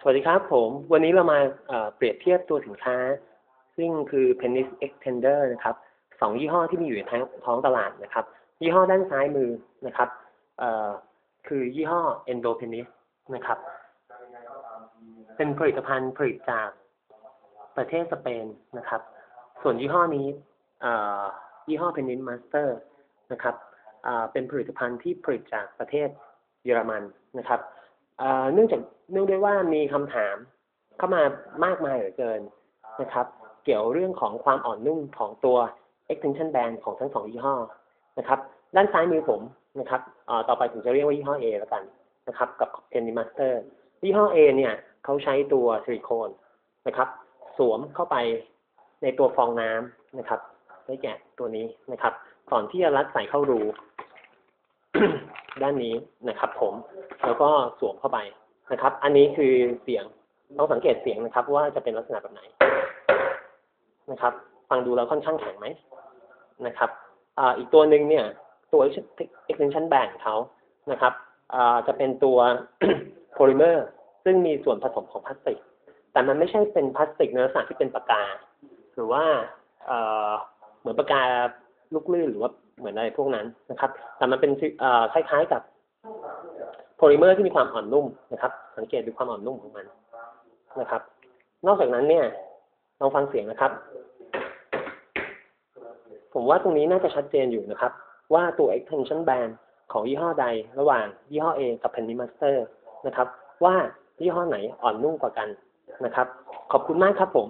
สวัสดีครับผม วันนี้เรามาเปรียบเทียบตัวสินค้า ซึ่งคือ Penis Extender นะครับสองยี่ห้อที่มีอยู่ในท้องท้องตลาดนะครับ ยี่ห้อด้านซ้ายมือนะครับคือยี่ห้อ Endo Penis นะครับ เป็นผลิตภัณฑ์ผลิตจากประเทศสเปนนะครับ ส่วนยี่ห้อนี้ยี่ห้อ Penis Master นะครับเป็นผลิตภัณฑ์ที่ผลิตจากประเทศเยอรมันนะครับ เอ่อเนื่องจากเนื่องด้วยว่ามีคำถามเข้ามามากมายเหลือเกินนะครับ เกี่ยวเรื่องของความอ่อนนุ่มของตัว extension band ของทั้งสองยี่ห้อนะครับ ด้านซ้ายมือผมนะครับเอ่อต่อไปผมจะเรียกว่ายี่ห้อ A แล้วกันนะครับ กับ Penny Master ยี่ห้อ A เนี่ยเขาใช้ตัวซิลิโคนนะครับ สวมเข้าไปในตัวฟองน้ำนะครับได้แก่ตัวนี้นะครับ ก่อนที่จะรัดใส่เข้ารู ด้านนี้นะครับ ผมแล้วก็สวมเข้าไปนะครับ อันนี้คือเสียงต้องสังเกตเสียงนะครับ ว่าจะเป็นลักษณะแบบไหนนะครับ ฟังดูแล้วค่อนข้างแข็งไหมนะครับอ่าอีกตัวหนึ่งเนี่ย ตัว extension band เขานะครับอ่าจะเป็นตัว polymer ซึ่งมีส่วนผสมของพลาสติก แต่มันไม่ใช่เป็นพลาสติกในลักษณะที่เป็นปากกา หรือว่าเอ่อเหมือนปากกา ลูกลื่นหรือว่าเหมือนอะไรพวกนั้นนะครับ แต่มันเป็นคล้ายๆกับโพลิเมอร์ที่มีความอ่อนนุ่มนะครับ สังเกตดูความอ่อนนุ่มของมันนะครับ นอกจากนั้นเนี่ยลองฟังเสียงนะครับ ผมว่าตรงนี้น่าจะชัดเจนอยู่นะครับ ว่าตัว extension band ของยี่ห้อใดระหว่างยี่ห้อ A กับ Penny Master นะครับ ว่ายี่ห้อไหนอ่อนนุ่มกว่ากันนะครับ ขอบคุณมากครับผม